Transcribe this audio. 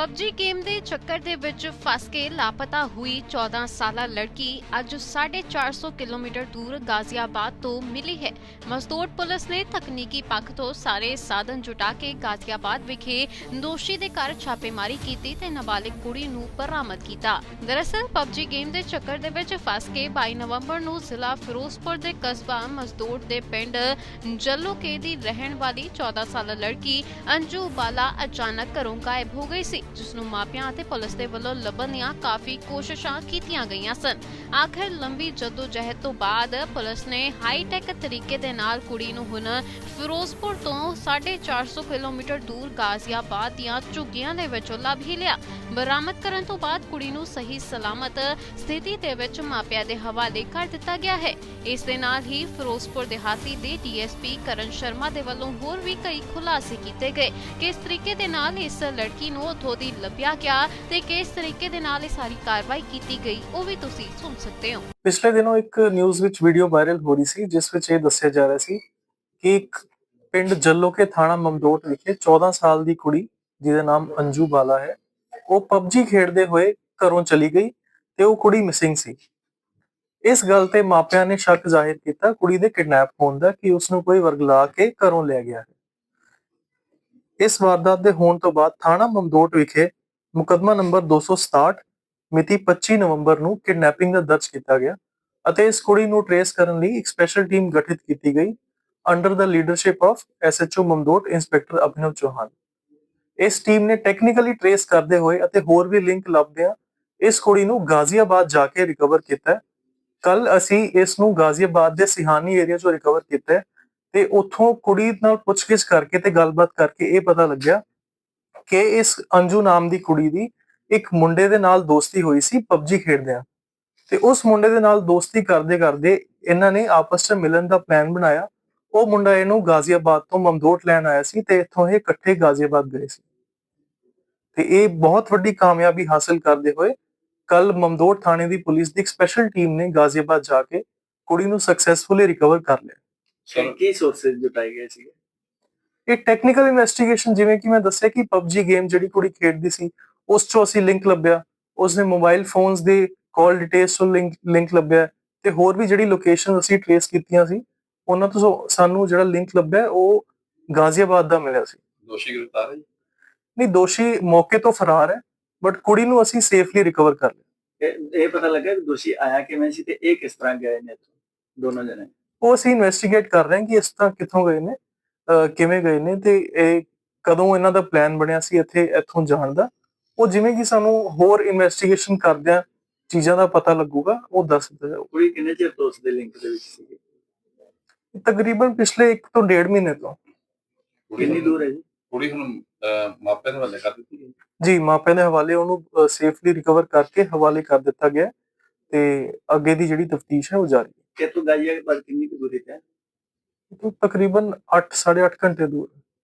PUBG game ਦੇ ਚੱਕਰ ਦੇ ਵਿੱਚ ਫਸ ਕੇ ਲਾਪਤਾ ਹੋਈ 14 ਸਾਲਾ ਲੜਕੀ ਅੱਜ 450 ਕਿਲੋਮੀਟਰ ਦੂਰ ਗਾਜ਼ੀਆਬਾਦ ਤੋਂ ਮਿਲੀ ਹੈ। ਮਸਦੂਰ ਪੁਲਿਸ ਨੇ ਤਕਨੀਕੀ ਪੱਖ ਤੋਂ ਸਾਰੇ ਸਾਧਨ ਜੁਟਾ ਕੇ ਗਾਜ਼ੀਆਬਾਦ ਵਿਖੇ ਦੋਸ਼ੀ ਦੇ ਘਰ ਛਾਪੇਮਾਰੀ ਕੀਤੀ ਤੇ ਨਾਬਾਲਿਗ ਕੁੜੀ ਨੂੰ ਬਰਾਮਦ ਕੀਤਾ। ਦਰਅਸਲ, ਪਬਜੀ ਗੇਮ ਦੇ ਚੱਕਰ ਦੇ ਵਿੱਚ ਫਸ ਕੇ 22 ਨਵੰਬਰ ਨੂੰ ਜ਼ਿਲ੍ਹਾ ਫਿਰੋਜ਼ਪੁਰ ਦੇ ਕਸਬਾ ਮਸਦੂਰ ਦੇ ਪਿੰਡ ਜੱਲੋਕੇ ਦੀ ਰਹਿਣ ਵਾਲੀ 14 ਸਾਲਾ ਲੜਕੀ ਅੰਜੂ ਬਾਲਾ ਅਚਾਨਕ ਘਰੋਂ ਗਾਇਬ ਹੋ ਗਈ ਸੀ। ਜਿਸ ਨੂੰ ਮਾਪਿਆਂ ਅਤੇ ਪੁਲਿਸ ਦੇ ਵੱਲੋਂ ਲੱਭਣ ਦੀਆਂ ਕਾਫੀ ਕੋਸ਼ਿਸ਼ਾਂ ਕੀਤੀਆਂ ਗਈਆਂ ਸਨ। ਆਖਰ ਲੰਬੀ ਜਦੋਜਹਿਦ ਤੋਂ ਬਾਅਦ ਪੁਲਿਸ ਨੇ ਹਾਈ-ਟੈਕ ਤਰੀਕੇ ਦੇ ਨਾਲ ਕੁੜੀ ਨੂੰ ਹੁਣ ਫਿਰੋਜ਼ਪੁਰ ਤੋਂ 450 ਕਿਲੋਮੀਟਰ ਦੂਰ ਗਾਜ਼ੀਆਬਾਦ ਦੀਆਂ ਝੁੱਗੀਆਂ ਦੇ ਵਿੱਚੋਂ ਲੱਭ ਹੀ ਲਿਆ। ਬਰਾਮਦ ਕਰਨ ਤੋਂ ਬਾਅਦ ਕੁੜੀ ਨੂੰ ਸਹੀ ਸਲਾਮਤ ਸਥਿਤੀ ਦੇ ਵਿੱਚ ਮਾਪਿਆਂ ਦੇ ਹਵਾਲੇ ਕਰ ਦਿੱਤਾ ਗਿਆ ਹੈ। ਇਸ ਦੇ ਨਾਲ ਹੀ ਫਿਰੋਜ਼ਪੁਰ ਦਿਹਾਤੀ ਦੇ ਡੀਐਸਪੀ ਕਰਨ ਸ਼ਰਮਾ ਦੇ ਵੱਲੋਂ ਹੋਰ ਵੀ ਕਈ ਖੁਲਾਸੇ ਕੀਤੇ ਗਏ। ਕਿਸ ਤਰੀਕੇ ਦੇ ਨਾਲ ਇਸ ਲੜਕੀ ਨੂੰ ਉੱਥੋਂ ਦੀ ਲੱਭਿਆ ਗਿਆ ਤੇ ਕਿਸ ਤਰੀਕੇ ਦੇ ਨਾਲ ਇਹ ਸਾਰੀ ਕਾਰਵਾਈ ਕੀਤੀ ਗਈ, ਉਹ ਵੀ ਤੁਸੀਂ ਸੁਣ ਸਕਦੇ ਹੋ। ਪਿਛਲੇ ਦਿਨੋਂ ਇੱਕ ਨਿਊਜ਼ ਵਿੱਚ ਵੀਡੀਓ ਵਾਇਰਲ ਹੋ ਰਹੀ ਸੀ, ਜਿਸ ਵਿੱਚ ਇਹ ਦੱਸਿਆ ਜਾ ਰਿਹਾ ਸੀ ਕਿ ਇੱਕ ਪਿੰਡ ਜੱਲੋਕੇ ਥਾਣਾ ਮਮਦੋਟ ਵਿਖੇ 14 ਸਾਲ ਦੀ ਕੁੜੀ, ਜਿਹਦਾ ਨਾਮ ਅੰਜੂ ਬਾਲਾ ਹੈ, ਉਹ ਪਬਜੀ ਖੇਡਦੇ ਹੋਏ ਘਰੋਂ ਚਲੀ ਗਈ ਤੇ ਉਹ ਕੁੜੀ ਮਿਸਿੰਗ ਸੀ। ਇਸ ਗੱਲ ਤੇ ਮਾਪਿਆਂ ਨੇ ਸ਼ੱਕ ਜ਼ਾਹਿਰ ਕੀਤਾ, ਕੁੜੀ ਦੇ ਕਿਡਨੈਪ ਹੋਣ ਦਾ ਕਿ ਉਸ ਨੂੰ ਕੋਈ ਵਰਗਲਾ ਕੇ ਘਰੋਂ ਲੈ ਗਿਆ ਹੈ। ਇਸ ਵਾਰਦਾਤ ਦੇ ਹੋਣ ਤੋਂ ਬਾਅਦ ਥਾਣਾ ਮਮਦੋਟ ਵਿਖੇ ਮੁਕੱਦਮਾ ਨੰਬਰ 267 ਮਿਤੀ 25 ਨਵੰਬਰ ਨੂੰ ਕਿਡਨੈਪਿੰਗ ਦਾ ਦਰਜ ਕੀਤਾ ਗਿਆ ਅਤੇ ਇਸ ਕੁੜੀ ਨੂੰ ਟਰੇਸ ਕਰਨ ਲਈ ਇੱਕ ਸਪੈਸ਼ਲ ਟੀਮ ਗਠਿਤ ਕੀਤੀ ਗਈ under the leadership of SHO Mamdot inspector Abhinav Chauhan. ਇਸ ਟੀਮ ਨੇ ਟੈਕਨੀਕਲੀ ਟਰੇਸ ਕਰਦੇ ਹੋਏ ਅਤੇ ਹੋਰ ਵੀ ਲਿੰਕ ਲੱਭਦਿਆਂ ਇਸ ਕੁੜੀ ਨੂੰ ਗਾਜ਼ੀਆਬਾਦ ਜਾ ਕੇ ਰਿਕਵਰ ਕੀਤਾ। ਕੱਲ ਅਸੀਂ ਇਸ ਨੂੰ ਗਾਜ਼ੀਆਬਾਦ ਦੇ ਸਿਹਾਨੀ ਏਰੀਆ ਚੋਂ ਰਿਕਵਰ ਕੀਤਾ ਤੇ ਉੱਥੋਂ ਕੁੜੀ ਨਾਲ ਪੁੱਛਗਿੱਛ ਕਰਕੇ ਤੇ ਗੱਲਬਾਤ ਕਰਕੇ ਇਹ ਪਤਾ ਲੱਗਿਆ ਕਿ ਇਸ ਅੰਜੂ ਨਾਮ ਦੀ ਕੁੜੀ ਦੀ ਇੱਕ ਮੁੰਡੇ ਦੇ ਨਾਲ ਦੋਸਤੀ ਹੋਈ ਸੀ ਪਬਜੀ ਖੇਡਦਿਆਂ। ਤੇ ਉਸ ਮੁੰਡੇ ਦੇ ਨਾਲ ਦੋਸਤੀ ਕਰਦੇ ਕਰਦੇ ਇਹਨਾਂ ਨੇ ਆਪਸ ਵਿੱਚ ਮਿਲਣ ਦਾ ਪਲਾਨ ਬਣਾਇਆ। ਉਹ ਮੁੰਡਾ ਇਹਨੂੰ ਗਾਜ਼ੀਆਬਾਦ ਤੋਂ ਮਮਦੋਟ ਲੈਣ ਆਇਆ ਸੀ ਤੇ ਇੱਥੋਂ ਇਹ ਇਕੱਠੇ ਗਾਜ਼ੀਆਬਾਦ ਗਏ ਸੀ। ਤੇ ਇਹ ਬਹੁਤ ਵੱਡੀ ਕਾਮਯਾਬੀ ਹਾਸਲ ਕਰਦੇ ਹੋਏ ਕੱਲ ਮਮਦੋਟ ਥਾਣੇ ਦੀ ਪੁਲਿਸ ਦੀ ਇੱਕ ਸਪੈਸ਼ਲ ਟੀਮ ਨੇ ਗਾਜ਼ੀਆਬਾਦ ਜਾ ਕੇ ਕੁੜੀ ਨੂੰ ਸਕਸੈਸਫੁਲੀ ਰਿਕਵਰ ਕਰ ਲਿਆ। ਸਰ ਕੀ ਸੋਰਸਸ ਜੁਟਾਏ ਗਏ ਸੀ ਇਹ ਟੈਕਨੀਕਲ ਇਨਵੈਸਟੀਗੇਸ਼ਨ ਜਿਵੇਂ ਕਿ ਮੈਂ ਦੱਸਿਆ ਕਿ PUBG ਗੇਮ ਜਿਹੜੀ ਕੁੜੀ ਖੇਡਦੀ ਸੀ ਉਸ ਚੋਂ ਅਸੀਂ ਲਿੰਕ ਲੱਭਿਆ। ਉਸਨੇ ਮੋਬਾਈਲ ਫੋਨਸ ਦੇ ਕਾਲ ਡਿਟੇਲਸ ਤੋਂ ਲਿੰਕ ਲਿੰਕ ਲੱਭਿਆ। ਤੇ ਹੋਰ ਵੀ ਜਿਹੜੀ ਲੋਕੇਸ਼ਨ ਅਸੀਂ ਟ੍ਰੇਸ ਕੀਤੀਆਂ ਸੀ ਉਹਨਾਂ ਤੋਂ ਸਾਨੂੰ ਜਿਹੜਾ ਲਿੰਕ ਲੱਭਿਆ ਉਹ ਗਾਜ਼ੀਆਬਾਦ ਦਾ ਮਿਲਿਆ ਸੀ। ਦੋਸ਼ੀ ਗ੍ਰਿਫਤਾਰ ਹੈ ਜੀ? ਨਹੀਂ ਦੋਸ਼ੀ ਮੌਕੇ ਤੋਂ ਫਰਾਰ ਹੈ ਬਟ ਕੁੜੀ ਨੂੰ ਅਸੀਂ ਸੇਫਲੀ ਰਿਕਵਰ ਕਰ ਲਿਆ। ਇਹ ਪਤਾ ਲੱਗਾ ਕਿ ਦੋਸ਼ੀ ਆਇਆ ਕਿਵੇਂ ਸੀ ਤੇ ਇਹ ਕਿਸ ਤਰ੍ਹਾਂ ਗਏ ਨੇ ਦੋਨੋਂ ਜਣੇ? ਉਹ ਅਸੀਂ ਇਨਵੈਸਟੀਗੇਟ ਕਰ ਰਹੇ ਹਾਂ ਕਿ ਇਸ ਤਰ੍ਹਾਂ ਕਿੱਥੋਂ ਗਏ ਨੇ ਕਿਵੇਂ ਗਏ ਨੇ ਤੇ ਇਹ ਕਦੋਂ ਇਹਨਾਂ ਦਾ ਪਲਾਨ ਬਣਿਆ ਸੀ ਇੱਥੇ ਇੱਥੋਂ ਜਾਣ ਦਾ। ਉਹ ਜਿਵੇਂ ਕਿ ਸਾਨੂੰ ਹੋਰ ਇਨਵੈਸਟੀਗੇਸ਼ਨ ਕਰਦਿਆਂ ਚੀਜ਼ਾਂ ਦਾ ਪਤਾ ਲੱਗੂਗਾ ਉਹ ਦੱਸ ਦਿੱਤਾ ਕੁੜੀ ਕਿੰਨੇ ਚਿਰ ਤੋਂ ਉਸ ਦੇ ਲਿੰਕ ਦੇ ਵਿੱਚ ਸੀ ਤਕਰੀਬਨ ਪਿਛਲੇ 1 ਤੋਂ 1.5 ਮਹੀਨੇ ਤੋਂ। ਕਿੰਨੀ ਦੂਰ ਹੈ ਜੀ? ਕੁੜੀ ਹੁਣ ਮਾਪਿਆਂ ਦੇ ਹਵਾਲੇ ਕਰ ਦਿੱਤੀ ਗਈ। ਜੀ ਮਾਪਿਆਂ ਦੇ ਹਵਾਲੇ ਉਹਨੂੰ ਸੇਫਲੀ ਰਿਕਵਰ ਕਰਕੇ ਹਵਾਲੇ ਕਰ ਦਿੱਤਾ ਗਿਆ ਤੇ ਅੱਗੇ ਦੀ ਜਿਹੜੀ ਤਫਤੀਸ਼ ਹੈ ਉਹ ਜਾਰੀ ਹੈ ਕਿ ਤੂੰ ਗਾਈਆ, ਪਰ ਕਿੰਨੀ ਕੁ ਦੂਰੀ ਤੇ ਹੈ? ਇਹ ਤੋਂ ਤਕਰੀਬਨ 8 8.5 ਘੰਟੇ ਦੂਰ